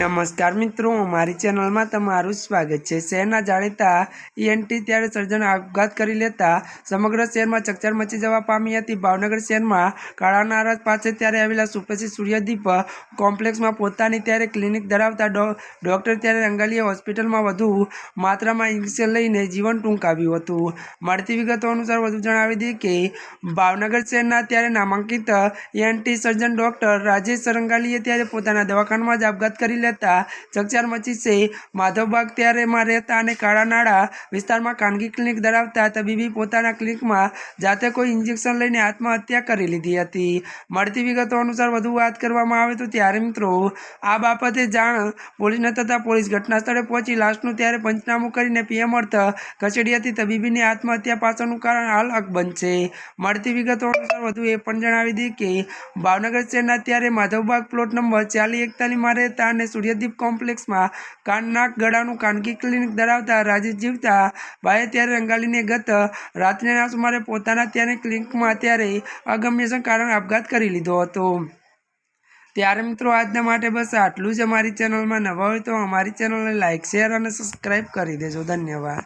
નમસ્કાર મિત્રો, મારી ચેનલમાં તમારું સ્વાગત છે. શહેરના જાણીતા ઈએનટી ત્યારે સર્જન આપઘાત કરી લેતા સમગ્ર શહેરમાં ચકચાર મચી જવા પામી હતી. ભાવનગર શહેરમાં કાળા નારાજ પાસે ત્યારે આવેલા સુપ્રસિદ્ધ સૂર્યદીપ કોમ્પ્લેક્સમાં પોતાની ત્યારે ક્લિનિક ધરાવતા ડૉક્ટર ત્યારે રંગાલીએ હોસ્પિટલમાં વધુ માત્રામાં ઇન્જેક્શન લઈને જીવન ટૂંકાવ્યું હતું. મળતી વિગતો અનુસાર વધુ જણાવી દઈએ કે, ભાવનગર શહેરના ત્યારે નામાંકિત E N T surgeon doctor Rajesh રંગાલીએ ત્યારે પોતાના દવાખાનામાં જ આપઘાત કરી લેતા ચકચાર મચી છે. માધવબાગ ત્યારેમાં રહેતા અને કાળાનાળા વિસ્તારમાં ખાનગી ક્લિનિક ધરાવતા તબીબી પોતાના ક્લિનિકમાં જાતે કોઈ ઇન્જેક્શન લઈને આત્મહત્યા કરી લીધી હતી. મળતી વિગતો અનુસાર વધુ વાત કરવામાં આવે તો ત્યારે મિત્રો, આ બાબતે જાણ પોલીસને થતાં પોલીસ ઘટના સ્થળે પહોંચી. લાશનું ત્યારે પંચનામું કરીને પીએમ અર્થ કચેરી હતી તબીબીની આત્મહત્યા પાછળનું કારણ હાલ અકબંધ છે. મળતી વિગતો અનુસાર વધુ એ પણ જણાવી દઈએ કે ભાવનગર શહેરના ત્યારે માધવબાગ પ્લોટ નંબર ચાલી એકતાલીસમાં રહેતા અને સૂર્યદીપ કાન નાક ગળાનું ખાનગી ક્લિનિક ધરાવતા રાજેશ જીવતા બાએ ત્યારે રંગાલીને ગત રાત્રિના સુમારે પોતાના ત્યારે ક્લિનિકમાં ત્યારે અગમ્ય કારણ આપઘાત કરી લીધો હતો. ત્યારે મિત્રો આજના માટે બસ આટલું જ અમારી ચેનલમાં નવા હોય તો અમારી ચેનલને લાઇક શેર અને સબસ્ક્રાઈબ કરી દેજો. ધન્યવાદ.